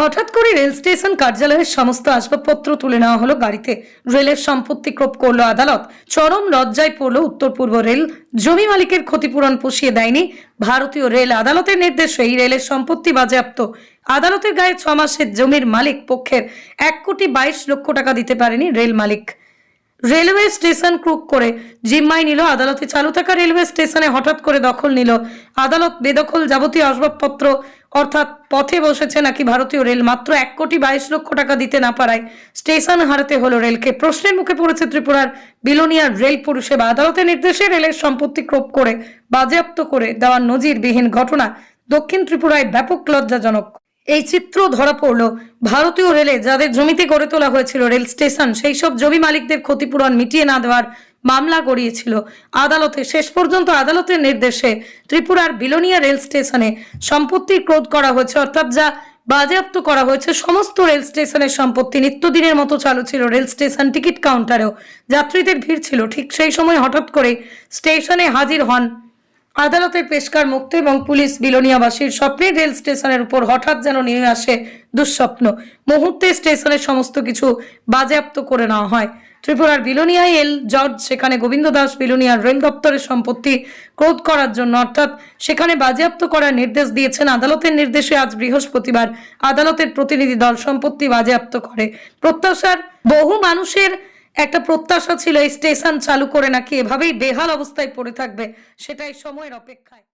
হঠাৎ করে rail station কার্যালয়ের সমস্ত আসবাবপত্র তুলে নেওয়া হলো গাড়িতে। রেলের সম্পত্তি ক্রোপ করল আদালত। চরম লজ্জায় পড়ল উত্তর পূর্ব রেল। জমি মালিকের ক্ষতিপূরণ পুষিয়ে দেয়নি। ভারতীয় রেল আদালতের নির্দেশে এই রেলের সম্পত্তি বাজেয়াপ্ত। আদালতের গায়ে ছ মাসের জমির মালিক পক্ষের এক কোটি বাইশ লক্ষ টাকা দিতে পারেনি রেল মালিক। রেলওয়ে স্টেশন ক্রুক করে জিম্মায় নিল আদালতে চালু থাকা রেলওয়ে স্টেশনে হঠাৎ করে দখল নিল। আদালত বেদখল যাবতীয় আসবাবপত্র অর্থাৎ পথে বসেছে নাকি ভারতীয় রেল, মাত্র এক কোটি বাইশ লক্ষ টাকা দিতে না পারায় স্টেশন হারাতে হলো রেলকে। প্রশ্নের মুখে পড়েছে ত্রিপুরার বিলোনিয়ার রেল পরিষেবা। আদালতের নির্দেশে রেলের সম্পত্তি ক্রোপ করে, বাজেয়াপ্ত করে দেওয়ার নজিরবিহীন ঘটনা দক্ষিণ ত্রিপুরায় ব্যাপক লজ্জাজনক। এই চিত্র ধরা পড়ল ভারতীয় রেলে যাদের জমিতে গড়ে তোলা হয়েছিল রেল স্টেশন, সেই সব জমি মালিকদের ক্ষতিপূরণ মিটিয়ে না দেওয়ার মামলা গড়িয়েছিল। আদালতে শেষ পর্যন্ত আদালতের নির্দেশে ত্রিপুরার বিলোনিয়া রেল স্টেশনে সম্পত্তি ক্রোধ করা হয়েছে, অর্থাৎ যা বাজেয়াপ্ত করা হয়েছে, সমস্ত রেল স্টেশনের সম্পত্তি নিত্যদিনের মতো চালু ছিল। রেল স্টেশন টিকিট কাউন্টারেও যাত্রীদের ভিড় ছিল। ঠিক সেই সময় হঠাৎ করে স্টেশনে হাজির হন আদালতের পেশকার মুক্ত এবং পুলিশ বিলোনিয়াবাসীর স্বপ্নের রেল স্টেশনের উপর হঠাৎ যেন নেমে আসে দুঃস্বপ্ন। মুহূর্তে স্টেশনের সমস্ত কিছু বাজেয়াপ্ত করে নেওয়া হয়। ত্রিপুরার বিলোনিয়ায় এল জর্জ, সেখানে গোবিন্দ দাস বিলোনিয়ার রেল দপ্তরের সম্পত্তি ক্রোধ করার জন্য, অর্থাৎ সেখানে বাজেয়াপ্ত করার নির্দেশ দিয়েছেন আদালতের নির্দেশে আজ বৃহস্পতিবার আদালতের প্রতিনিধি দল সম্পত্তি বাজেয়াপ্ত করে। প্রত্যাশার বহু মানুষের একটা প্রত্যাশা ছিল, এই স্টেশন চালু করে নাকি এভাবেই বেহাল অবস্থায় পড়ে থাকবে, সেটাই সময়ের অপেক্ষায়।